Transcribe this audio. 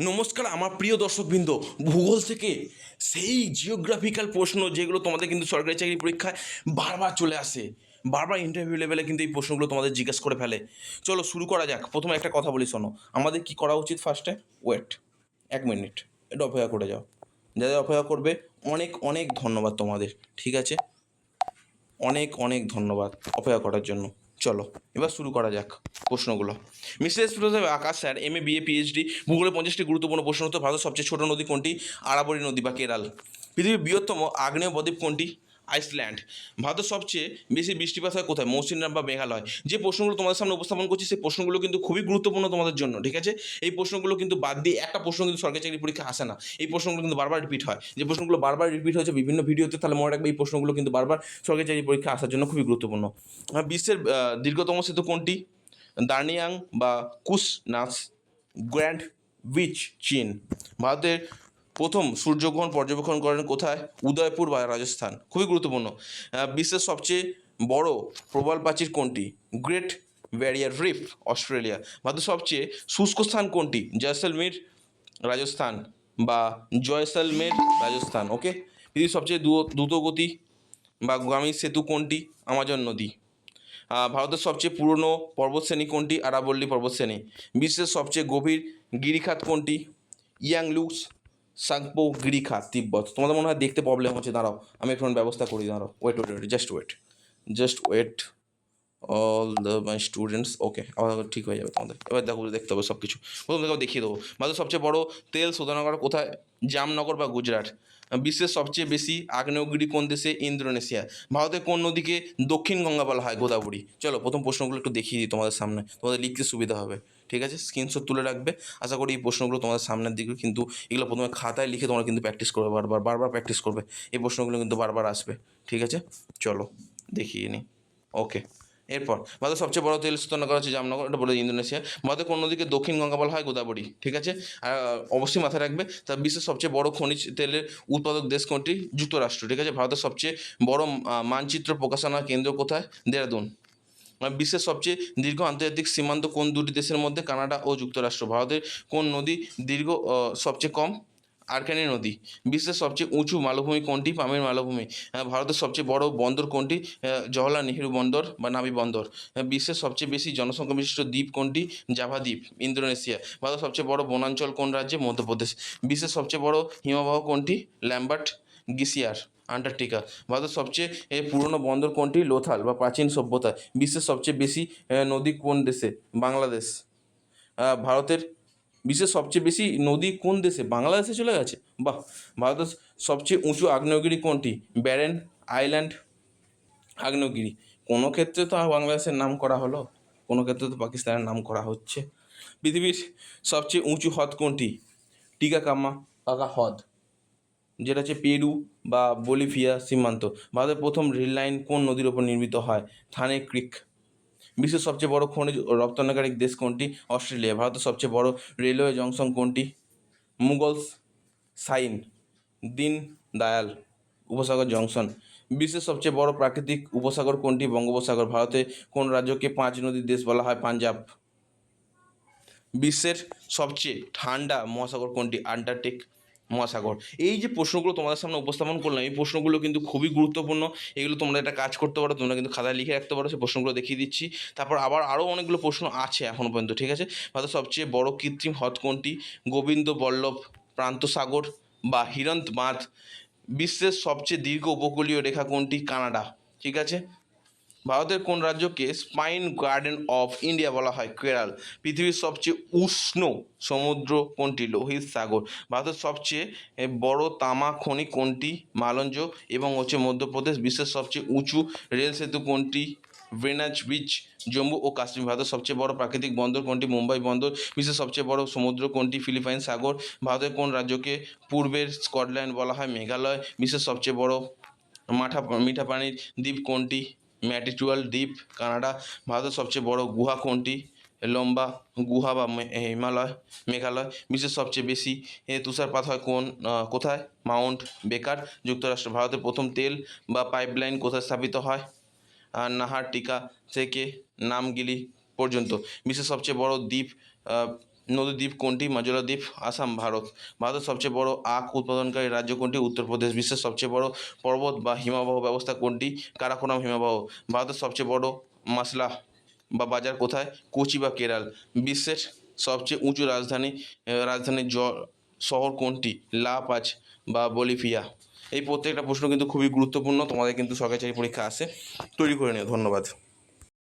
নমস্কার আমার প্রিয় দর্শকবৃন্দ, ভূগোল থেকে সেই জিওগ্রাফিক্যাল প্রশ্ন যেগুলো তোমাদের কিন্তু সরকারি চাকরি পরীক্ষায় বারবার চলে আসে। বারবার ইন্টারভিউ লেভেলে কিন্তু এই প্রশ্নগুলো তোমাদের জিজ্ঞেস করে ফেলে। চলো শুরু করা যাক। প্রথমে একটা কথা বলি, শোনো। আমাদের কি করা উচিত ফার্স্টে ওয়েট এক মিনিট এটা অপেক্ষা করে যাও। যাদের অপেক্ষা করবে, অনেক অনেক ধন্যবাদ তোমাদের, ঠিক আছে? অনেক অনেক ধন্যবাদ অপেক্ষা করার জন্য। চলো, এবার শুরু করা যাক প্রশ্নগুলো। Mrs Firoz Akash sir M A BA PhD ভূগোলে পঞ্চাশটি গুরুত্বপূর্ণ প্রশ্ন হতো ভারতের সবচেয়ে ছোট নদী কোনটি? আরাবরী নদী বা কেরাল। পৃথিবীর বৃহত্তম আগ্নেয় বদ্বীপ কোনটি? আইসল্যান্ড। ভারতের সবচেয়ে বেশি বৃষ্টিপাত হয় কোথায়? মৌসিনরাম বা মেঘালয়। যে প্রশ্নগুলো তোমাদের সামনে উপস্থাপন করছি, সেই প্রশ্নগুলো কিন্তু খুবই গুরুত্বপূর্ণ তোমাদের জন্য, ঠিক আছে? এই প্রশ্নগুলো কিন্তু বাদ দিয়ে একটা প্রশ্ন কিন্তু সরকারি চাকরি পরীক্ষা আসে না। এই প্রশ্নগুলো কিন্তু বারবার রিপিট হয়। যে প্রশ্নগুলো বারবার রিপিট হয়েছে বিভিন্ন ভিডিওতে, তাহলে মনে রাখবে এই প্রশ্নগুলো কিন্তু বারবার সরকারি চাকরি পরীক্ষা আসার জন্য খুবই গুরুত্বপূর্ণ। বিশ্বের দীর্ঘতম সেতু কোনটি? দার্নিয়াং বা কুসনাস গ্র্যান্ড বিচ চীন। ভারতের প্রথম সূর্যগ্রহণ পর্যবেক্ষণ করেন কোথায়? উদয়পুর বা রাজস্থান। খুবই গুরুত্বপূর্ণ। বিশ্বের সবচেয়ে বড় প্রবাল প্রাচীর কোনটি? Great barrier reef, Australia. ভারতের সবচেয়ে শুষ্ক স্থান কোনটি? জয়সলমীর রাজস্থান বা জয়সলমের রাজস্থান ওকে পৃথিবীর সবচেয়ে দ্রু- দ্রুতগতি বা গামী সেতু কোনটি? আমাজন নদী। ভারতের সবচেয়ে পুরনো পর্বতশ্রেণী কোনটি? আরাবল্লী পর্বতশ্রেণী। বিশ্বের সবচেয়ে গভীর গিরিখাত কোনটি? ইয়াংলুস সাংপো গ্রিখা তিব্বত। তোমাদের মনে হয় দেখতে প্রবলেম হচ্ছে, দাঁড়াও, আমি এখন ব্যবস্থা করি, দাঁড়াও wait wait wait just wait just wait all the my students okay আবার ঠিক হয়ে যাবে তোমাদের। এবার দেখো, দেখতে হবে সব কিছু প্রথম দেখো দেখিয়ে দেবো। ভারতের সবচেয়ে বড় তেল শোধনাগার কোথায়? জামনগর বা গুজরাট। বিশ্বের সবচেয়ে বেশি আগ্নেয়গিরি কোন দেশে? ইন্দোনেশিয়া। ভারতের কোন নদীকে দক্ষিণ গঙ্গা বলা হয়? গোদাবরী। চলো, প্রথম প্রশ্নগুলো একটু দেখিয়ে দিই তোমাদের সামনে। তোমাদের লিখতে সুবিধা হবে, ঠিক আছে? স্ক্রিনশট তুলে রাখবে। আশা করি এই প্রশ্নগুলো তোমাদের সামনের দিকে কিন্তু এগুলো প্রথমে খাতায় লিখে তোমরা কিন্তু প্র্যাকটিস করবে, বারবার বারবার প্র্যাকটিস করবে। এই প্রশ্নগুলো কিন্তু বারবার আসবে, ঠিক আছে? চলো, দেখিয়ে নিই ওকে এরপর ভারতের সবচেয়ে বড় তেল শোধনাগার হচ্ছে জামনগর, এটা বলে ইন্দোনেশিয়া। ভারতের কোন নদীকে দক্ষিণ গঙ্গা বলা হয়? গোদাবরী, ঠিক আছে? আর অবশ্যই মাথায় রাখবে, তা বিশ্বের সবচেয়ে বড় খনিজ তেলের উৎপাদক দেশ কোনটি? যুক্তরাষ্ট্র, ঠিক আছে? ভারতের সবচেয়ে বড় মানচিত্র প্রকাশনা কেন্দ্র কোথায়? দেরাদুন। বিশ্বের সবচেয়ে দীর্ঘ আন্তর্জাতিক সীমান্ত কোন দুটি দেশের মধ্যে? কানাডা ও যুক্তরাষ্ট্র। ভারতের কোন নদী দীর্ঘ সবচেয়ে কম? আরকানি নদী। বিশ্বের সবচেয়ে উঁচু মালভূমি কোনটি? পামের মালভূমি। ভারতের সবচেয়ে বড় বন্দর কোনটি? জওহরলাল নেহেরু বন্দর বা নাবি বন্দর। বিশ্বের সবচেয়ে বেশি জনসংখ্যা বিশিষ্ট দ্বীপ কোনটি? জাভা দ্বীপ, ইন্দোনেশিয়া। ভারতের সবচেয়ে বড় বনাঞ্চল কোন রাজ্যে? মধ্যপ্রদেশ। বিশ্বের সবচেয়ে বড় হিমবাহ কোনটি? Lambert glacier, Antarctica. ভারতের সবচেয়ে পুরনো বন্দর কোনটি? লোথাল বা প্রাচীন সভ্যতা। বিশ্বের সবচেয়ে বেশি নদী কোন দেশে? বাংলাদেশ। ভারতের বিশ্বের সবচেয়ে বেশি নদী কোন দেশে? বাংলাদেশে চলে গেছে? বাহ, ভারতের সবচেয়ে উঁচু আগ্নেয়গিরি কোনটি? ব্যারেন আইল্যান্ড আগ্নেয়গিরি। কোনো ক্ষেত্রে তো বাংলাদেশের নাম করা হলো? কোনো ক্ষেত্রে তো পাকিস্তানের নাম করা হচ্ছে। পৃথিবীর সবচেয়ে উঁচু হ্রদ কোনটি? টিকাকামা পাকা হ্রদ, যেটা হচ্ছে পেরু বা বলিভিয়া সীমান্ত। ভারতের প্রথম রেল লাইন কোন নদীর ওপর নির্মিত হয়? থানে ক্রিক। বিশ্বের সবচেয়ে বড় খনিজ রপ্তানিকারী দেশ কোনটি? অস্ট্রেলিয়া, ভারতের সবচেয়ে বড় রেলওয়ে জংশন কোনটি? মুগলস সাইন, দিন দায়াল উপসাগর জংশন। বিশ্বের সবচেয়ে বড় প্রাকৃতিক উপসাগর কোনটি? বঙ্গোপসাগর, ভারতে কোন রাজ্যকে পাঁচ নদীর দেশ বলা হয়? পাঞ্জাব। বিশ্বের সবচেয়ে ঠান্ডা মহাসাগর কোনটি? আন্টার্কটিক। মহাসাগর। এই যে প্রশ্নগুলো তোমাদের সামনে উপস্থাপন করলাম, এই প্রশ্নগুলো কিন্তু খুবই গুরুত্বপূর্ণ। এগুলো তোমরা একটা কাজ করতে পারো, তোমরা কিন্তু খাতায় লিখে রাখতে পারো, সেই প্রশ্নগুলো দেখিয়ে দিচ্ছি। তারপর আবার আরও অনেকগুলো প্রশ্ন আছে এখনও পর্যন্ত, ঠিক আছে? ভারতের সবচেয়ে বড় কৃত্রিম হ্রদ কোনটি? গোবিন্দ বল্লভ প্রান্তসাগর বা হিরন্ত বাঁধ? বিশ্বের সবচেয়ে দীর্ঘ উপকূলীয় রেখা কোনটি? কানাডা, ঠিক আছে? ভারতের কোন রাজ্যকে স্পাইন গার্ডেন অফ ইন্ডিয়া বলা হয়? কেরাল। পৃথিবীর সবচেয়ে উষ্ণ সমুদ্র কোনটি? লোহিত সাগর। ভারতের সবচেয়ে বড় তামা খনি কোনটি? মালঞ্জ। এবং হচ্ছে মধ্যপ্রদেশ, বিশ্বের সবচেয়ে উঁচু রেল সেতু কোনটি? ভেনাজ বিচ জম্মু ও কাশ্মীর। ভারতের সবচেয়ে বড় প্রাকৃতিক বন্দর কোনটি? মুম্বাই বন্দর। বিশ্বের সবচেয়ে বড় সমুদ্র কোনটি? ফিলিপাইন সাগর। ভারতের কোন রাজ্যকে পূর্বের স্কটল্যান্ড বলা হয়? মেঘালয়। বিশ্বের সবচেয়ে বড় মাঠা, মিঠা পানির দ্বীপ কোনটি? ম্যাটিচুয়াল দ্বীপ, কানাডা। ভারতের সবচেয়ে বড় গুহা কোনটি? লম্বা গুহা বা হিমালয়, মেঘালয়। বিশ্বের সবচেয়ে বেশি তুষারপাত হয় কোন কোথায়? মাউন্ট বেকার, যুক্তরাষ্ট্র। ভারতের প্রথম তেল বা পাইপলাইন কোথায় স্থাপিত হয়? নাহার টিকা থেকে নামগিলি পর্যন্ত। বিশ্বের সবচেয়ে বড় দ্বীপ নদীদ্বীপ কোনটি? মাজুলা দ্বীপ, আসাম, ভারত। ভারতের সবচেয়ে বড় আখ উৎপাদনকারী রাজ্য কোনটি? উত্তরপ্রদেশ, বিশ্বের সবচেয়ে বড় পর্বত বা হিমবাহ ব্যবস্থা কোনটি? কারাকোরাম হিমবাহ। ভারতের সবচেয়ে বড় মাসলা বা বাজার কোথায়? কোচি বা কেরাল। বিশ্বের সবচেয়ে উঁচু রাজধানী রাজধানীর জ, শহর কোনটি? লা পাজ বা বলিভিয়া। এই প্রত্যেকটা প্রশ্ন কিন্তু খুবই গুরুত্বপূর্ণ। তোমাদের কিন্তু সরকারি চাকরি পরীক্ষা আসে। তৈরি করে নিও। ধন্যবাদ।